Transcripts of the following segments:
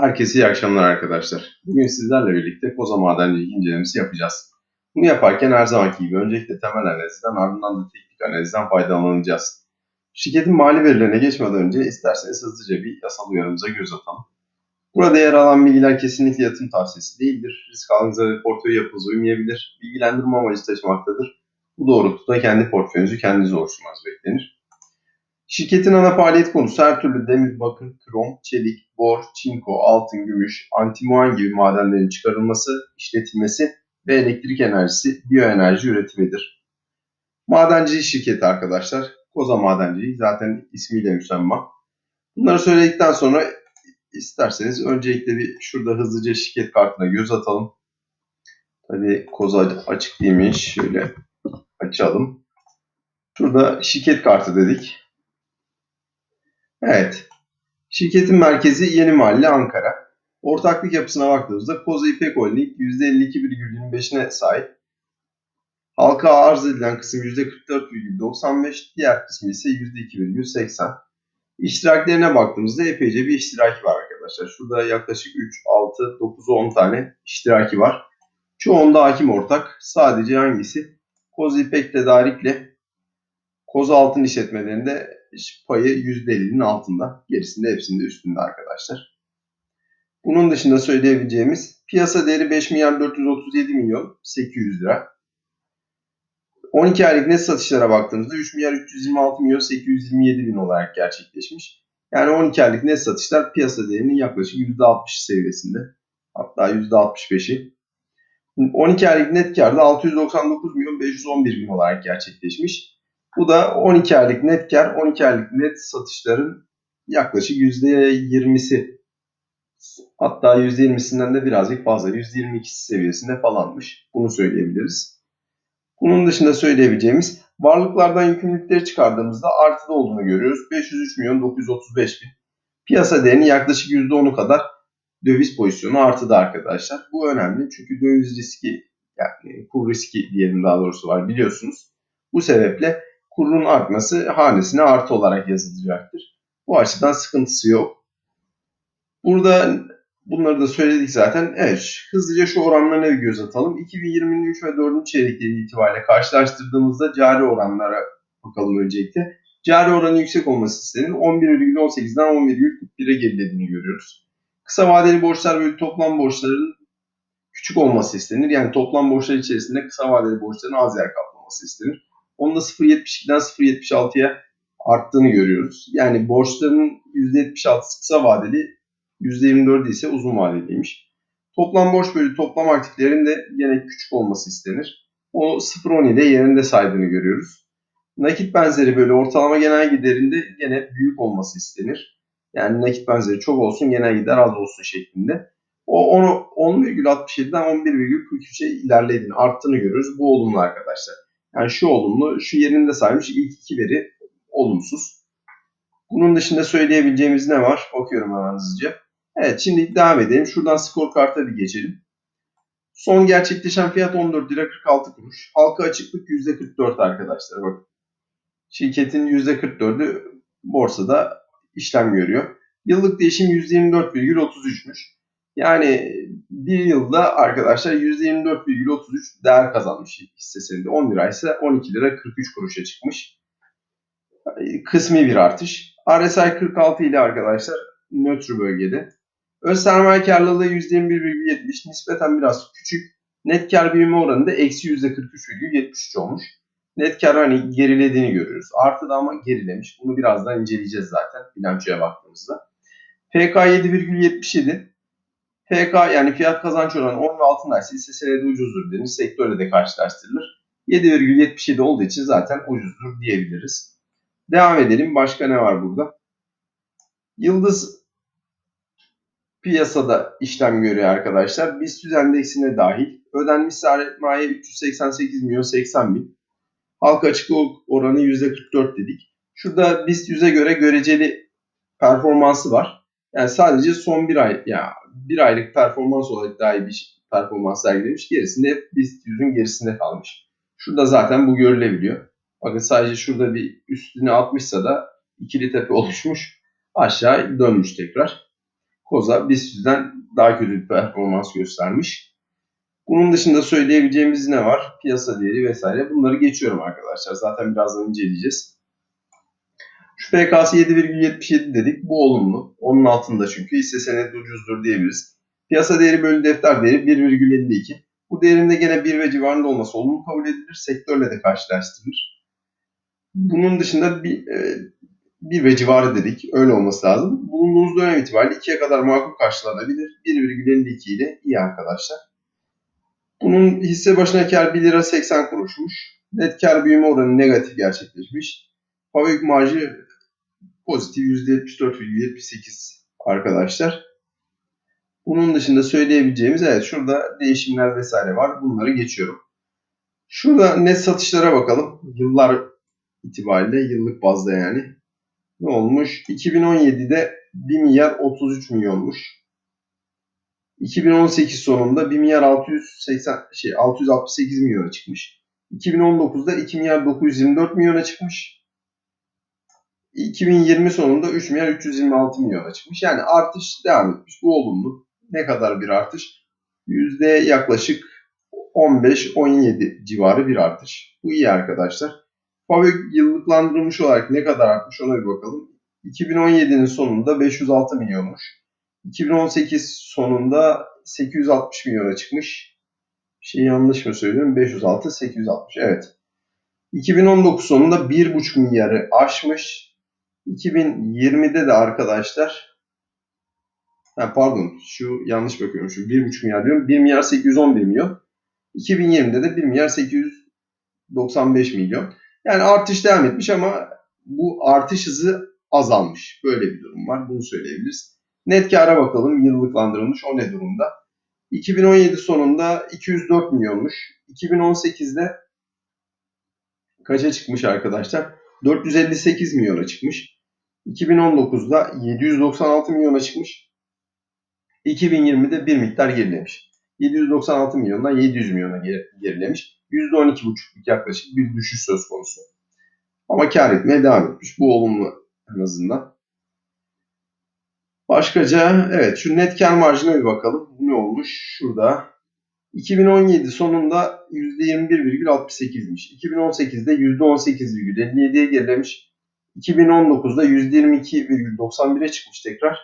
Herkese iyi akşamlar arkadaşlar. Bugün sizlerle birlikte Koza Madencilik incelemesi yapacağız. Bunu yaparken her zamanki gibi öncelikle temel analizden ardından da teknik analizden faydalanacağız. Şirketin mali verilerine geçmeden önce isterseniz hızlıca bir yasal uyarımıza göz atalım. Burada yer alan bilgiler kesinlikle yatırım tavsiyesi değildir. Risk algınıza ve portföy yapınıza uymayabilir. Bilgilendirme amacı taşımaktadır. Bu doğrultuda kendi portföyünüzü kendiniz oluşturmanız beklenir. Şirketin ana faaliyet konusu her türlü demir, bakır, krom, çelik, bor, çinko, altın, gümüş, antimuan gibi madenlerin çıkarılması, işletilmesi ve elektrik enerjisi, biyoenerji üretimidir. Madencilik şirketi arkadaşlar. Koza Madenciliği zaten ismiyle müsemma. Bunları söyledikten sonra isterseniz öncelikle bir şurada hızlıca şirket kartına göz atalım. Tabii Koza açık değilmiş. Şöyle açalım. Şurada şirket kartı dedik. Evet. Şirketin merkezi Yeni Mahalle Ankara. Ortaklık yapısına baktığımızda Koza İpek Holding %52,25'ine sahip. Halka arz edilen kısım %44,95, diğer kısmı ise %2,80. İştiraklerine baktığımızda epeyce bir iştiraki var arkadaşlar. Şurada yaklaşık 3, 6, 9, 10 tane iştiraki var. Çoğunda hakim ortak. Sadece hangisi? Koza İpek Tedarik'le Koza Altın işletmelerinde payı %50'nin altında. Gerisinde hepsinde üstünde arkadaşlar. Bunun dışında söyleyebileceğimiz piyasa değeri 5 milyar 437 milyon 800 lira. 12 aylık net satışlara baktığımızda 3 milyar 326 milyon 827 bin olarak gerçekleşmiş. Yani 12 aylık net satışlar piyasa değerinin yaklaşık %60 seviyesinde. Hatta %65'i. 12 aylık net karda 699 milyon 511 bin olarak gerçekleşmiş. Bu da 12 aylık net kar, 12 aylık net satışların yaklaşık %20'si hatta %20'sinden de birazcık fazla %22'si seviyesinde falanmış. Bunu söyleyebiliriz. Bunun dışında söyleyebileceğimiz varlıklardan yükümlülükleri çıkardığımızda artıda olduğunu görüyoruz. 503 milyon 935 bin. Piyasa değerinin yaklaşık %10'u kadar döviz pozisyonu artıda arkadaşlar. Bu önemli çünkü döviz riski yani kur riski diyelim daha doğrusu var biliyorsunuz. Bu sebeple kurun artması hanesine artı olarak yazılacaktır. Bu açıdan sıkıntısı yok. Burada bunları da söyledik zaten. Evet hızlıca şu oranlarına bir göz atalım. 2020'nin 3 ve 4. çeyrekleri itibariyle karşılaştırdığımızda cari oranlara bakalım öncelikle. Cari oranı yüksek olması istenir. 11,18'den 11,41'e gerilediğini görüyoruz. Kısa vadeli borçlar bölü toplam borçların küçük olması istenir. Yani toplam borçlar içerisinde kısa vadeli borçların az yer kaplaması istenir. Onda 0.72'den 0.76'ya arttığını görüyoruz. Yani borçların %76'sı kısa vadeli, %24'ü ise uzun vadeliymiş. Toplam borç bölü toplam aktiflerin de gene küçük olması istenir. O 0.17'de yerinde saydığını görüyoruz. Nakit benzeri bölü ortalama genel giderinde gene büyük olması istenir. Yani nakit benzeri çok olsun genel gider az olsun şeklinde. O 10,67'den 11,43'e ilerlediğini, arttığını görüyoruz. Bu olumlu arkadaşlar. Yani şu olumlu, şu yerinde saymış ilk iki veri olumsuz. Bunun dışında söyleyebileceğimiz ne var? Bakıyorum hemen hızlıca. Evet şimdi devam edelim. Şuradan skor karta bir geçelim. Son gerçekleşen fiyat 14 lira 46 kuruş. Halka açıklık %44 arkadaşlar bakın. Şirketin %44'ü borsada işlem görüyor. Yıllık değişim %24,33'müş. Yani bir yılda arkadaşlar %24,33 değer kazanmış hisse senedi. 10 lira ise 12 lira 43 kuruşa çıkmış. Kısmi bir artış. RSI 46 ile arkadaşlar nötr bölgede. Öz sermaye karlılığı %21,70 nispeten biraz küçük. Net kar büyüme oranı da eksi %43,73 olmuş. Net kar hani gerilediğini görüyoruz. Artı da ama gerilemiş. Bunu birazdan inceleyeceğiz zaten bilançoya baktığımızda. PK 7,77 FK yani fiyat kazanç oranı 10 ve altındaysa ise senedi ucuzdur denir. Sektörle de karşılaştırılır. 7,77 olduğu için zaten ucuzdur diyebiliriz. Devam edelim. Başka ne var burada? Yıldız piyasada işlem görüyor arkadaşlar. BIST endeksine dahil. Ödenmiş sermaye 388 milyon 80 bin. Halka açıklık oranı %44 dedik. Şurada BIST 100'e göre göreceli performansı var. Yani sadece son bir ay, yani bir aylık performans olarak daha iyi bir performans sergilemiş. Gerisinde hep BIST 100'ün gerisinde kalmış. Şurada zaten bu görülebiliyor. Bakın sadece şurada bir üstüne atmışsa da ikili tepe oluşmuş. Aşağı dönmüş tekrar. Koza BIST'den daha kötü bir performans göstermiş. Bunun dışında söyleyebileceğimiz ne var? Piyasa değeri vesaire. Bunları geçiyorum arkadaşlar. Zaten birazdan inceleyeceğiz. Şu PKS 7,77 dedik. Bu olumlu. Onun altında çünkü hisse senedi ucuzdur diyebiliriz. Piyasa değeri bölü defter değeri 1,52. Bu değerinde gene 1 ve civarında olması olumlu kabul edilir. Sektörle de karşılaştırılır. Bunun dışında bir, e, bir ve civarı dedik. Öyle olması lazım. Bulunduğunuz dönem itibariyle 2'ye kadar makul karşılanabilir. 1,52 ile iyi arkadaşlar. Bunun hisse başına kar 1 lira 80 kuruşmuş. Net kar büyüme oranı negatif gerçekleşmiş. Fabrik marjı pozitif %74,78 arkadaşlar. Bunun dışında söyleyebileceğimiz evet şurada değişimler vesaire var. Bunları geçiyorum. Şurada net satışlara bakalım. Yıllar itibariyle yıllık bazda yani. Ne olmuş? 2017'de 1 milyar 33 milyonmuş. 2018 sonunda 1 milyar 680 şey 668 milyona çıkmış. 2019'da 2 milyar 924 milyona çıkmış. 2020 sonunda 3 milyar 326 milyona çıkmış. Yani artış devam etmiş. Bu olumlu. Ne kadar bir artış? Yüzde yaklaşık 15-17 civarı bir artış. Bu iyi arkadaşlar. Fabrik yıllıklandırılmış olarak ne kadar artmış ona bir bakalım. 2017'nin sonunda 506 milyonmuş. 2018 sonunda 860 milyona çıkmış. Şey yanlış mı söylüyorum? 506, 860. Evet. 2019 sonunda 1,5 milyarı aşmış. 2020'de de arkadaşlar ha, pardon şu yanlış bakıyorum şu 1,5 milyar diyorum. 1 milyar 811 milyon. 2020'de de 1 milyar 895 milyon. Yani artış devam etmiş ama bu artış hızı azalmış. Böyle bir durum var. Bunu söyleyebiliriz. Net kâra bakalım. Yıllıklandırılmış. O ne durumda? 2017 sonunda 204 milyonmuş. 2018'de kaça çıkmış arkadaşlar? 458 milyona çıkmış. 2019'da 796 milyona çıkmış. 2020'de bir miktar gerilemiş. 796 milyondan 700 milyona gerilemiş. %12,5'luk yaklaşık bir düşüş söz konusu. Ama kar etmeye devam etmiş. Bu olumlu en azından. Başkaca evet şu net kar marjına bir bakalım. Bu ne olmuş? Şurada 2017 sonunda %21,68'miş. 2018'de %18,57'ye gerilemiş. 2019'da %22,91'e çıkmış tekrar.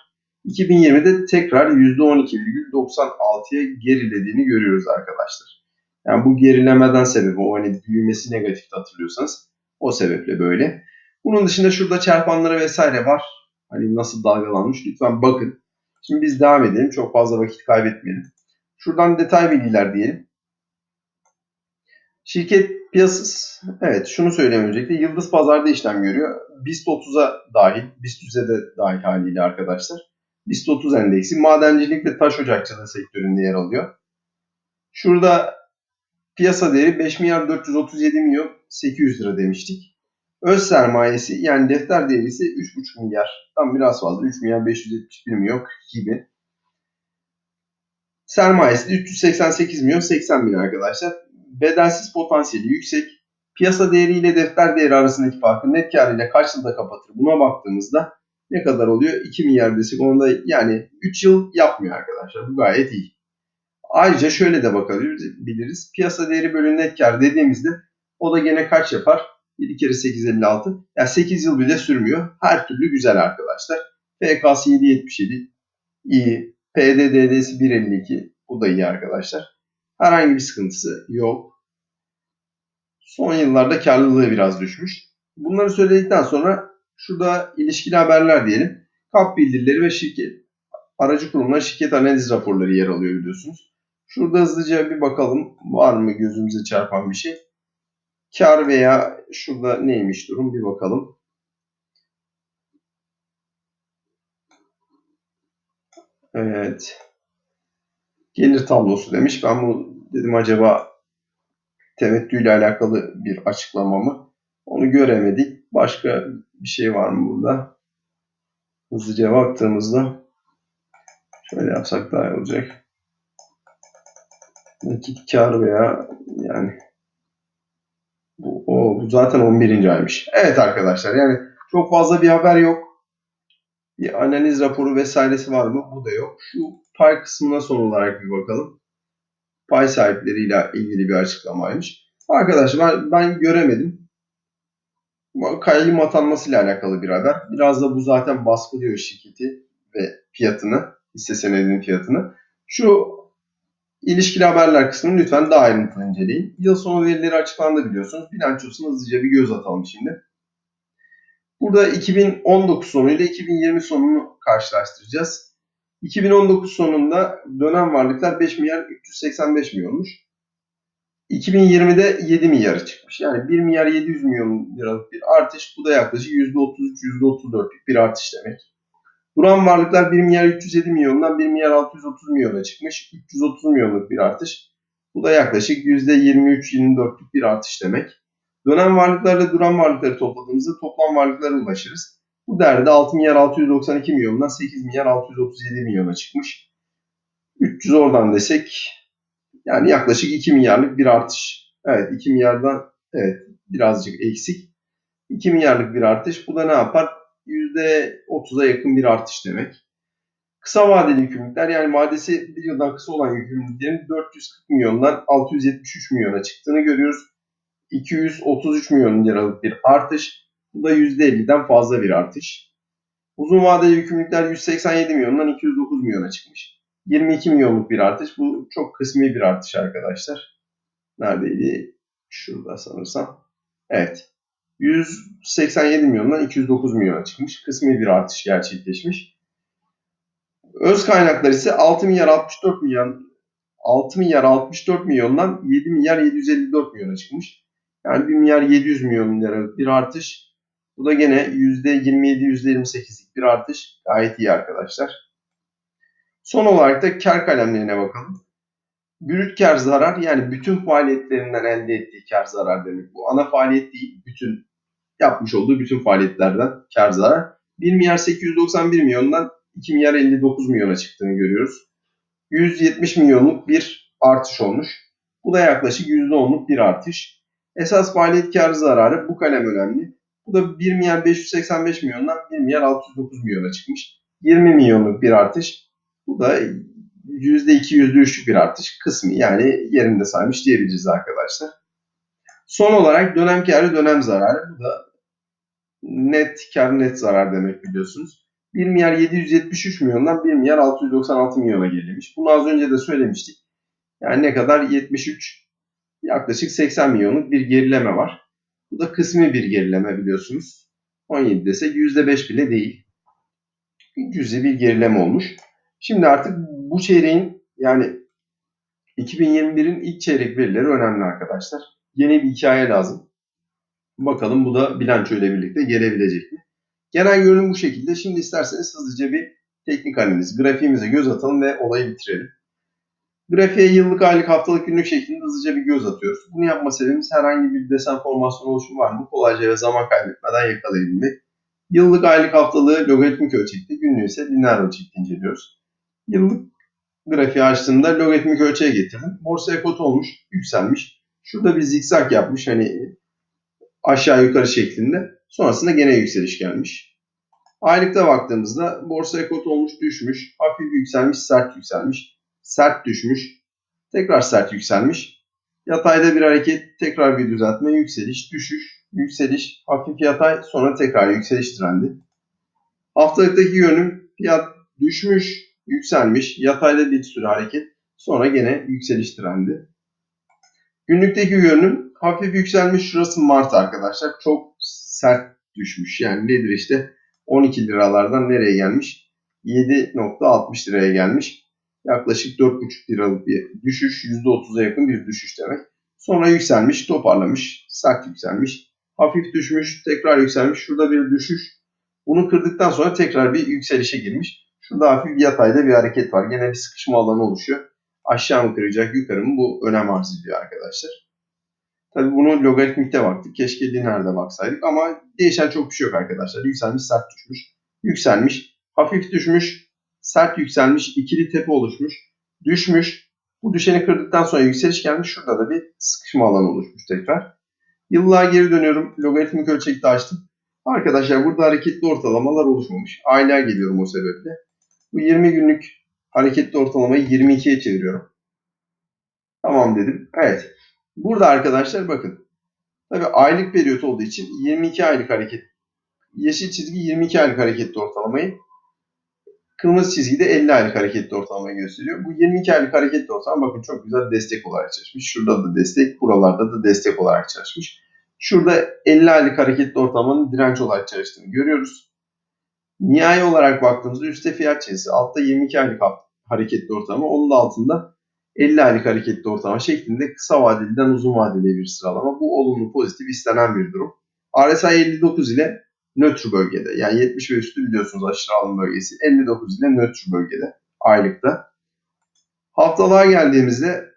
2020'de tekrar %12,96'ya gerilediğini görüyoruz arkadaşlar. Yani bu gerilemeden sebebi o hani büyümesi negatif hatırlıyorsanız o sebeple böyle. Bunun dışında şurada çarpanları vesaire var. Hani nasıl dalgalanmış lütfen bakın. Şimdi biz devam edelim. Çok fazla vakit kaybetmeyelim. Şuradan detay bilgiler diyelim. Şirket piyasası, evet şunu söyleyeyim öncelikle. Yıldız Pazar'da işlem görüyor. BIST 30'a dahil, BIST 100'e de dahil haliyle arkadaşlar. BIST 30 endeksi madencilik ve taş ocakçılığı sektöründe yer alıyor. Şurada piyasa değeri 5 milyar 437 milyon 800 lira demiştik. Öz sermayesi yani defter değeri ise 3,5 milyar. Tam biraz fazla. 3 milyar 571 milyon gibi. Sermayesi de 388 milyon 80 bin arkadaşlar. Bedelsiz potansiyeli yüksek. Piyasa değeri ile defter değeri arasındaki farkı net kar ile kaç yılda kapatır? Buna baktığımızda ne kadar oluyor? 2 milyar desek onda yani 3 yıl yapmıyor arkadaşlar. Bu gayet iyi. Ayrıca şöyle de bakabiliriz. Piyasa değeri bölü net kar dediğimizde o da gene kaç yapar? 7 kere 8 56. Yani 8 yıl bile sürmüyor. Her türlü güzel arkadaşlar. FKS 777 iyi. PDD'si 152. Bu da iyi arkadaşlar. Herhangi bir sıkıntısı yok. Son yıllarda karlılığı biraz düşmüş. Bunları söyledikten sonra şurada ilişkili haberler diyelim. Kap bildirileri ve şirket aracı kurumlar şirket analiz raporları yer alıyor biliyorsunuz. Şurada hızlıca bir bakalım var mı gözümüze çarpan bir şey. Kar veya şurada neymiş durum bir bakalım. Evet. Gelir tablosu demiş. Ben bu dedim acaba temettü ile alakalı bir açıklama mı? Onu göremedik. Başka bir şey var mı burada? Hızlıca baktığımızda şöyle yapsak daha iyi olacak. Nakit kar veya yani bu, o, bu zaten 11. aymış. Evet arkadaşlar yani çok fazla bir haber yok. Bir analiz raporu vesairesi var mı? Bu da yok. Şu pay kısmına son olarak bir bakalım. Pay sahipleriyle ilgili bir açıklamaymış. Arkadaşlar ben, ben göremedim. Kayyum atanmasıyla alakalı bir haber. Biraz da bu zaten baskılıyor şirketi ve fiyatını, hisse senedinin fiyatını. Şu ilişkili haberler kısmını lütfen daha ayrıntılı inceleyin. Yıl sonu verileri açıklandı biliyorsunuz. Bilançosuna hızlıca bir göz atalım şimdi. Burada 2019 sonu ile 2020 sonunu karşılaştıracağız. 2019 sonunda dönem varlıklar 5 milyar 385 milyonmuş. 2020'de 7 milyara çıkmış. Yani 1 milyar 700 milyon liralık bir artış. Bu da yaklaşık %33-%34'lük bir artış demek. Duran varlıklar 1 milyar 307 milyondan 1 milyar 630 milyona çıkmış. 330 milyonluk bir artış. Bu da yaklaşık %23-24'lük bir artış demek. Dönem varlıklarla duran varlıkları topladığımızda toplam varlıklara ulaşırız. Bu değerde 6 milyar 692 milyondan 8 milyar 637 milyona çıkmış. 300 oradan desek yani yaklaşık 2 milyarlık bir artış. Evet 2 milyardan evet birazcık eksik. 2 milyarlık bir artış. Bu da ne yapar? %30'a yakın bir artış demek. Kısa vadeli yükümlülükler yani vadesi bir yıldan kısa olan yükümlülüklerin 440 milyondan 673 milyona çıktığını görüyoruz. 233 milyon liralık bir artış. Bu da %50'den fazla bir artış. Uzun vadeli yükümlülükler 187 milyondan 209 milyona çıkmış. 22 milyonluk bir artış. Bu çok kısmi bir artış arkadaşlar. Neredeydi? Şurada sanırsam. Evet. 187 milyondan 209 milyona çıkmış. Kısmi bir artış gerçekleşmiş. Öz kaynaklar ise 6 milyar 64 milyon 6 milyar 64 milyondan 7 milyar 754 milyona çıkmış. Yani 1 milyar 700 milyon lira bir artış. Bu da gene %27-%28'lik bir artış. Gayet iyi arkadaşlar. Son olarak da kar kalemlerine bakalım. Brüt kar zarar yani bütün faaliyetlerinden elde ettiği kar zarar demek. Bu ana faaliyet değil, bütün yapmış olduğu bütün faaliyetlerden kar zarar. 1 milyar 891 milyondan 2 milyar 59 milyona çıktığını görüyoruz. 170 milyonluk bir artış olmuş. Bu da yaklaşık %10'luk bir artış. Esas faaliyet karı zararı bu kalem önemli. Bu da 1 milyar 585 milyondan 1 milyar 609 milyona çıkmış. 20 milyonluk bir artış. Bu da %2, %3'lük bir artış kısmı yani yerinde saymış diyebiliriz arkadaşlar. Son olarak dönem karı dönem zararı. Bu da net kar net zarar demek biliyorsunuz. 1 milyar 773 milyondan 1 milyar 696 milyona geliyormuş. Bunu az önce de söylemiştik. Yani ne kadar? 73 yaklaşık 80 milyonluk bir gerileme var. Bu da kısmi bir gerileme biliyorsunuz. 17 desek %5 bile değil. Cüzi bir gerileme olmuş. Şimdi artık bu çeyreğin yani 2021'in ilk çeyrek verileri önemli arkadaşlar. Yeni bir hikaye lazım. Bakalım bu da bilanço ile birlikte gelebilecek mi? Genel görünüm bu şekilde. Şimdi isterseniz hızlıca bir teknik analiz, grafiğimize göz atalım ve olayı bitirelim. Grafiğe yıllık, aylık, haftalık, günlük şeklinde hızlıca bir göz atıyoruz. Bunu yapma sebebimiz herhangi bir desen formasyon oluşumu var mı? Kolayca ve zaman kaybetmeden yakalayabilmek. Yıllık, aylık, haftalığı logaritmik ölçekte, günlüğü ise lineer ölçekte inceliyoruz. Yıllık grafiği açtığımda logaritmik ölçeğe getirdim. Borsaya kot olmuş, yükselmiş. Şurada bir zikzak yapmış hani aşağı yukarı şeklinde. Sonrasında gene yükseliş gelmiş. Aylıkta baktığımızda borsaya kot olmuş, düşmüş, hafif yükselmiş, sert yükselmiş, sert düşmüş, tekrar sert yükselmiş. Yatayda bir hareket, tekrar bir düzeltme, yükseliş, düşüş, yükseliş, hafif yatay, sonra tekrar yükseliş trendi. Haftalıktaki yönüm fiyat düşmüş, yükselmiş, yatayda bir sürü hareket, sonra gene yükseliş trendi. Günlükteki görünüm hafif yükselmiş. Şurası Mart arkadaşlar. Çok sert düşmüş. Yani nedir işte 12 liralardan nereye gelmiş? 7.60 liraya gelmiş. Yaklaşık 4.5 liralık bir düşüş. %30'a yakın bir düşüş demek. Sonra yükselmiş, toparlamış, sert yükselmiş. Hafif düşmüş, tekrar yükselmiş. Şurada bir düşüş. Bunu kırdıktan sonra tekrar bir yükselişe girmiş. Şurada hafif yatayda bir hareket var. Gene bir sıkışma alanı oluşuyor. Aşağı mı kıracak, yukarı mı? Bu önem arz ediyor arkadaşlar. Tabi bunu logaritmikte baktık. Keşke lineerde baksaydık ama değişen çok bir şey yok arkadaşlar. Yükselmiş, sert düşmüş. Yükselmiş, hafif düşmüş, sert yükselmiş, ikili tepe oluşmuş, düşmüş. Bu düşeni kırdıktan sonra yükseliş gelmiş. Şurada da bir sıkışma alanı oluşmuş tekrar. Yıllığa geri dönüyorum. Logaritmik ölçekte açtım. Arkadaşlar burada hareketli ortalamalar oluşmamış. Aylar geliyorum o sebeple. Bu 20 günlük hareketli ortalamayı 22'ye çeviriyorum. Tamam dedim. Evet. Burada arkadaşlar bakın. Tabii aylık periyot olduğu için 22 aylık hareket. Yeşil çizgi 22 aylık hareketli ortalamayı. Kırmızı çizgi de 50 aylık hareketli ortalamayı gösteriyor. Bu 22 aylık hareketli ortalama bakın çok güzel destek olarak çalışmış. Şurada da destek, buralarda da destek olarak çalışmış. Şurada 50 aylık hareketli ortalamanın direnç olarak çalıştığını görüyoruz. Nihai olarak baktığımızda üstte fiyat çizgisi, altta 22 aylık hareketli ortalama, onun da altında 50 aylık hareketli ortalama şeklinde kısa vadeliden uzun vadeli bir sıralama. Bu olumlu pozitif istenen bir durum. RSI 59 ile nötr bölgede. Yani 70 ve üstü biliyorsunuz aşırı alım bölgesi. 59 ile nötr bölgede aylıkta. Haftalığa geldiğimizde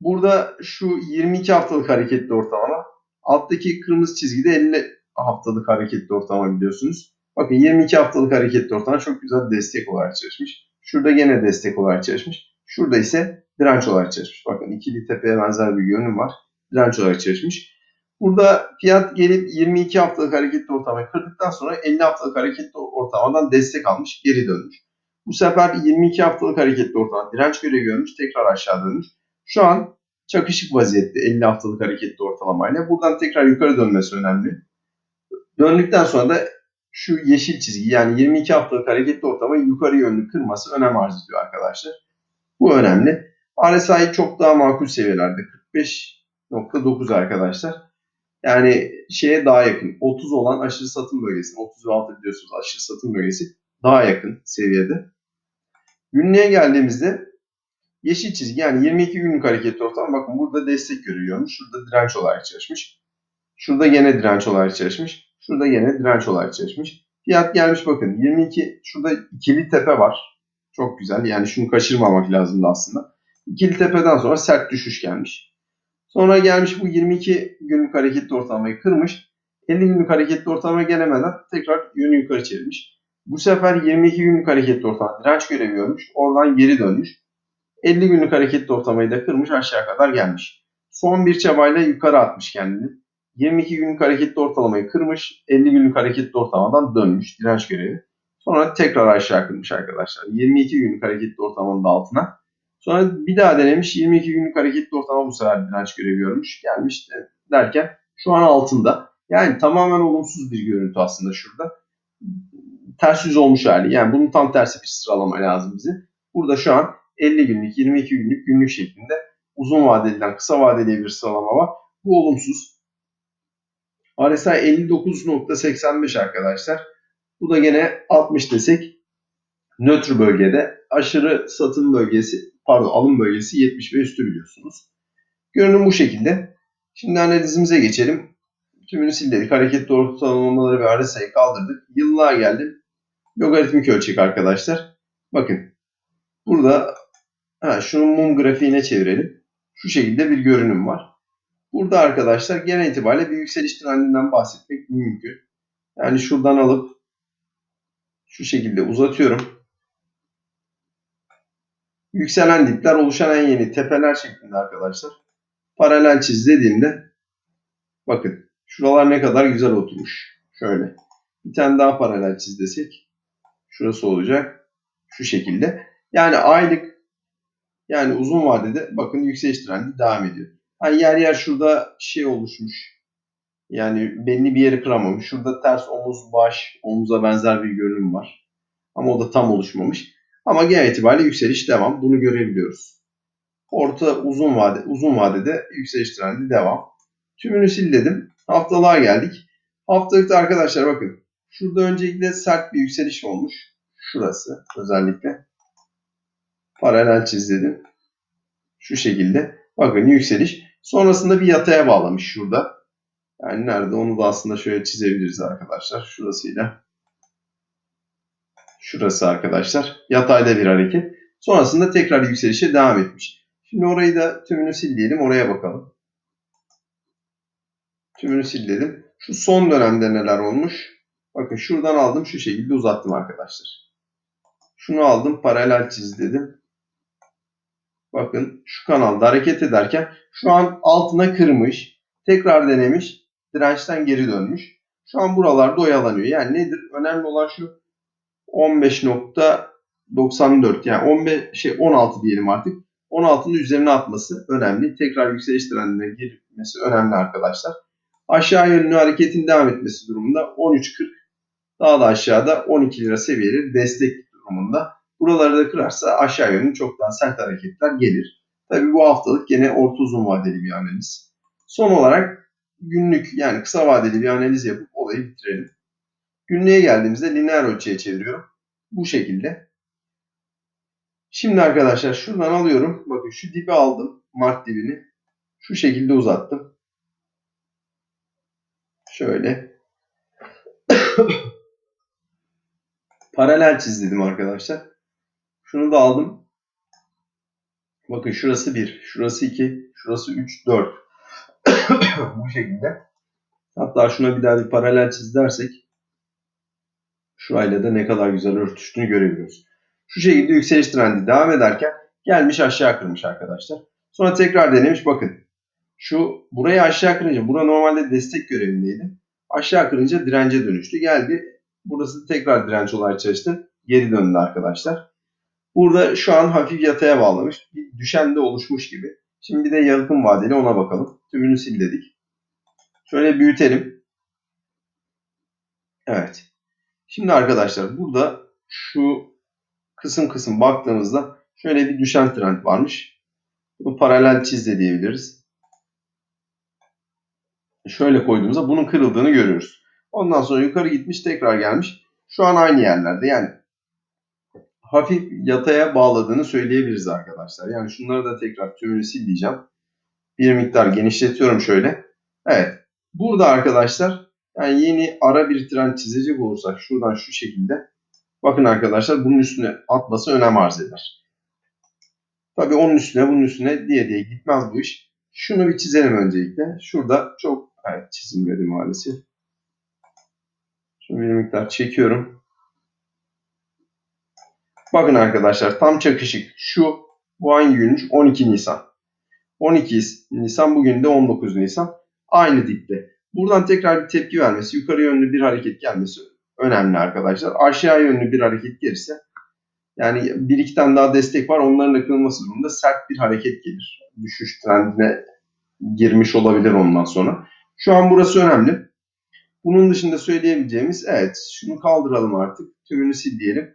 burada şu 22 haftalık hareketli ortalama. Alttaki kırmızı çizgide 50 haftalık hareketli ortalama biliyorsunuz. Bakın 22 haftalık hareketli ortalama çok güzel destek olarak çalışmış. Şurada gene destek olarak çalışmış. Şurada ise direnç olarak çalışmış. Bakın ikili tepeye benzer bir görünüm var. Direnç olarak çalışmış. Burada fiyat gelip 22 haftalık hareketli ortalamayı kırdıktan sonra 50 haftalık hareketli ortalamadan destek almış, geri dönmüş. Bu sefer 22 haftalık hareketli ortalama direnç görevi görmüş, tekrar aşağı dönmüş. Şu an çakışık vaziyette 50 haftalık hareketli ortalamayla. Buradan tekrar yukarı dönmesi önemli. Döndükten sonra da şu yeşil çizgi yani 22 haftalık hareketli ortalamayı yukarı yönlü kırması önem arz ediyor arkadaşlar. Bu önemli. RSI çok daha makul seviyelerde. 45.9 arkadaşlar. Yani şeye daha yakın. 30 olan aşırı satım bölgesi. 36 biliyorsunuz aşırı satım bölgesi. Daha yakın seviyede. Günlüğe geldiğimizde yeşil çizgi yani 22 günlük hareketli ortalama bakın burada destek görüyormuş. Şurada direnç olarak çalışmış. Şurada yine direnç olarak çalışmış. Şurada yine direnç olarak çalışmış. Fiyat gelmiş bakın 22 şurada ikili tepe var. Çok güzel. Yani şunu kaçırmamak lazımdı aslında. İkili tepeden sonra sert düşüş gelmiş. Sonra gelmiş bu 22 günlük hareketli ortalamayı kırmış. 50 günlük hareketli ortalamaya gelemeden tekrar yönü yukarı çevirmiş. Bu sefer 22 günlük hareketli ortalama direnç görevi görmüş. Oradan geri dönmüş. 50 günlük hareketli ortalamayı da kırmış aşağı kadar gelmiş. Son bir çabayla yukarı atmış kendini. 22 günlük hareketli ortalamayı kırmış. 50 günlük hareketli ortalamadan dönmüş direnç görevi. Sonra tekrar aşağı kırmış arkadaşlar. 22 günlük hareketli ortalamanın altına. Sonra bir daha denemiş. 22 günlük hareketli ortalama bu sefer direnç görevi görmüş. Gelmiş derken şu an altında. Yani tamamen olumsuz bir görüntü aslında şurada. Ters yüz olmuş hali. Yani bunun tam tersi bir sıralama lazım bize. Burada şu an 50 günlük, 22 günlük, günlük şeklinde uzun vadeliden kısa vadeli bir sıralama var. Bu olumsuz. RSI 59.85 arkadaşlar. Bu da gene 60 desek nötr bölgede aşırı satım bölgesi pardon alım bölgesi 70 ve üstü biliyorsunuz. Görünüm bu şekilde. Şimdi analizimize geçelim. Tümünü sildik. Hareketli ortalamaları ve RSI'yi kaldırdık. Yıllığa geldim. Logaritmik ölçek arkadaşlar. Bakın. Burada ha, şunun mum grafiğine çevirelim. Şu şekilde bir görünüm var. Burada arkadaşlar genel itibariyle bir yükseliş trendinden bahsetmek mümkün. Yani şuradan alıp şu şekilde uzatıyorum. Yükselen dipler oluşan en yeni tepeler şeklinde arkadaşlar. Paralel çiz dediğimde bakın şuralar ne kadar güzel oturmuş. Şöyle. Bir tane daha paralel çiz desek şurası olacak. Şu şekilde. Yani aylık yani uzun vadede bakın yükseliş trendi devam ediyor. Hani yer yer şurada şey oluşmuş. Yani belli bir yeri kıramamış. Şurada ters omuz, baş, omuza benzer bir görünüm var. Ama o da tam oluşmamış. Ama genel itibariyle yükseliş devam. Bunu görebiliyoruz. Orta uzun vade uzun vadede yükseliş trendi devam. Tümünü sil dedim. Haftalığa geldik. Haftalıkta arkadaşlar bakın. Şurada öncelikle sert bir yükseliş olmuş. Şurası özellikle. Paralel çiz dedim. Şu şekilde. Bakın yükseliş. Sonrasında bir yataya bağlamış şurada. Yani nerede onu da aslında şöyle çizebiliriz arkadaşlar. Şurasıyla. Şurası arkadaşlar. Yatayda bir hareket. Sonrasında tekrar yükselişe devam etmiş. Şimdi orayı da tümünü sil diyelim. Oraya bakalım. Tümünü sil dedim. Şu son dönemde neler olmuş? Bakın şuradan aldım. Şu şekilde uzattım arkadaşlar. Şunu aldım. Paralel çiz dedim. Bakın şu kanalda hareket ederken şu an altına kırmış. Tekrar denemiş. Dirençten geri dönmüş. Şu an buralarda oyalanıyor. Yani nedir? Önemli olan şu 15.94 yani 15 şey 16 diyelim artık. 16'nın üzerine atması önemli. Tekrar yükseliş trendine girmesi önemli arkadaşlar. Aşağı yönlü hareketin devam etmesi durumunda 13.40 daha da aşağıda 12 lira seviyeleri destek durumunda. Buraları da kırarsa aşağı yönlü çok daha sert hareketler gelir. Tabi bu haftalık yine orta uzun vadeli bir analiz. Son olarak günlük yani kısa vadeli bir analiz yapıp olayı bitirelim. Günlüğe geldiğimizde lineer ölçüye çeviriyorum. Bu şekilde. Şimdi arkadaşlar şuradan alıyorum. Bakın şu dibi aldım. Mart dibini. Şu şekilde uzattım. Şöyle. Paralel çizdim arkadaşlar. Şunu da aldım. Bakın şurası 1, şurası 2, şurası 3, 4. Bu şekilde. Hatta şuna bir daha bir paralel çiz dersek şurayla da ne kadar güzel örtüştüğünü görebiliyoruz. Şu şekilde yükseliş trendi devam ederken gelmiş aşağı kırmış arkadaşlar. Sonra tekrar denemiş bakın. Şu burayı aşağı kırınca, bura normalde destek görevindeydi. Aşağı kırınca dirence dönüştü. Geldi. Burası tekrar direnç olarak çalıştı. Geri döndü arkadaşlar. Burada şu an hafif yataya bağlamış. Bir düşen de oluşmuş gibi. Şimdi bir de yakın vadeli ona bakalım. Tümünü sil dedik. Şöyle büyütelim. Evet. Şimdi arkadaşlar burada şu kısım kısım baktığımızda şöyle bir düşen trend varmış. Bunu paralel çiz de diyebiliriz. Şöyle koyduğumuzda bunun kırıldığını görüyoruz. Ondan sonra yukarı gitmiş tekrar gelmiş. Şu an aynı yerlerde yani hafif yataya bağladığını söyleyebiliriz arkadaşlar. Yani şunları da tekrar tümünü sil diyeceğim. Bir miktar genişletiyorum şöyle. Evet. Burada arkadaşlar yani yeni ara bir trend çizecek olursak şuradan şu şekilde bakın arkadaşlar bunun üstüne atması önem arz eder. Tabii onun üstüne bunun üstüne diye diye gitmez bu iş. Şunu bir çizelim öncelikle. Şurada çok evet çizilmedi maalesef. Şunu bir miktar çekiyorum. Bakın arkadaşlar tam çakışık. Şu bu hangi günmüş? 12 Nisan. 12 Nisan bugün de 19 Nisan. Aynı dipte. Buradan tekrar bir tepki vermesi, yukarı yönlü bir hareket gelmesi önemli arkadaşlar. Aşağı yönlü bir hareket gelirse yani bir iki tane daha destek var. Onların da kırılması durumunda sert bir hareket gelir. Düşüş trendine girmiş olabilir ondan sonra. Şu an burası önemli. Bunun dışında söyleyebileceğimiz evet şunu kaldıralım artık. Tümünü sil diyelim.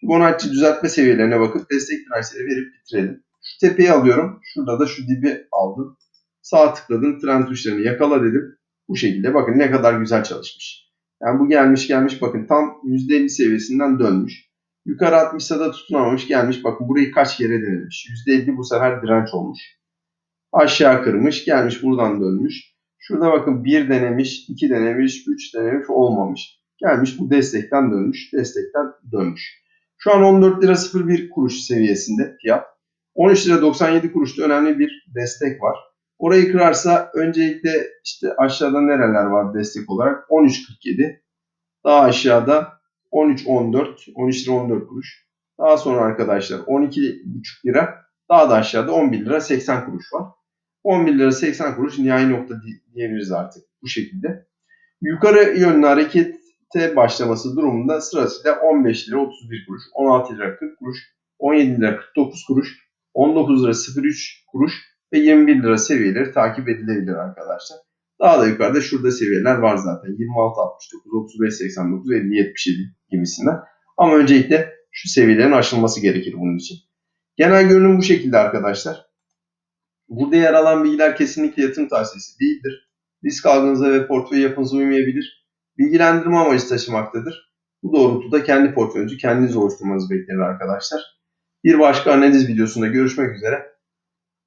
Fibonacci düzeltme seviyelerine bakıp destek dirençleri verip bitirelim. Şu tepeyi alıyorum. Şurada da şu dibi aldım. Sağ tıkladım. Trend tuşlarını yakala dedim. Bu şekilde bakın ne kadar güzel çalışmış. Yani bu gelmiş gelmiş bakın tam %50 seviyesinden dönmüş. Yukarı atmışsa da tutunamamış gelmiş. Bakın burayı kaç kere denemiş. %50 bu sefer direnç olmuş. Aşağı kırmış gelmiş buradan dönmüş. Şurada bakın 1 denemiş, 2 denemiş, 3 denemiş olmamış. Gelmiş bu destekten dönmüş. Destekten dönmüş. Şu an 14 lira 01 kuruş seviyesinde fiyat. 13 lira 97 kuruşta önemli bir destek var. Orayı kırarsa öncelikle işte aşağıda nereler var destek olarak? 13.47. Daha aşağıda 13.14, 13 lira 14 kuruş. Daha sonra arkadaşlar 12.5 lira. Daha da aşağıda 11 lira 80 kuruş var. 11 lira 80 kuruş nihai nokta diyebiliriz artık bu şekilde. Yukarı yönlü harekete başlaması durumunda sırasıyla 15 lira 31 kuruş, 16 lira 40 kuruş, 17 lira 49 kuruş, 19 lira 03 kuruş ve 21 lira seviyeleri takip edilebilir arkadaşlar. Daha da yukarıda şurada seviyeler var zaten. 26, 69, 35, 89, 50, 77 gibisinden. Ama öncelikle şu seviyelerin aşılması gerekir bunun için. Genel görünüm bu şekilde arkadaşlar. Burada yer alan bilgiler kesinlikle yatırım tavsiyesi değildir. Risk algınıza ve portföy yapınıza uymayabilir. Bilgilendirme amacı taşımaktadır. Bu doğrultuda kendi portföyünüzü kendiniz oluşturmanız beklenir arkadaşlar. Bir başka analiz videosunda görüşmek üzere.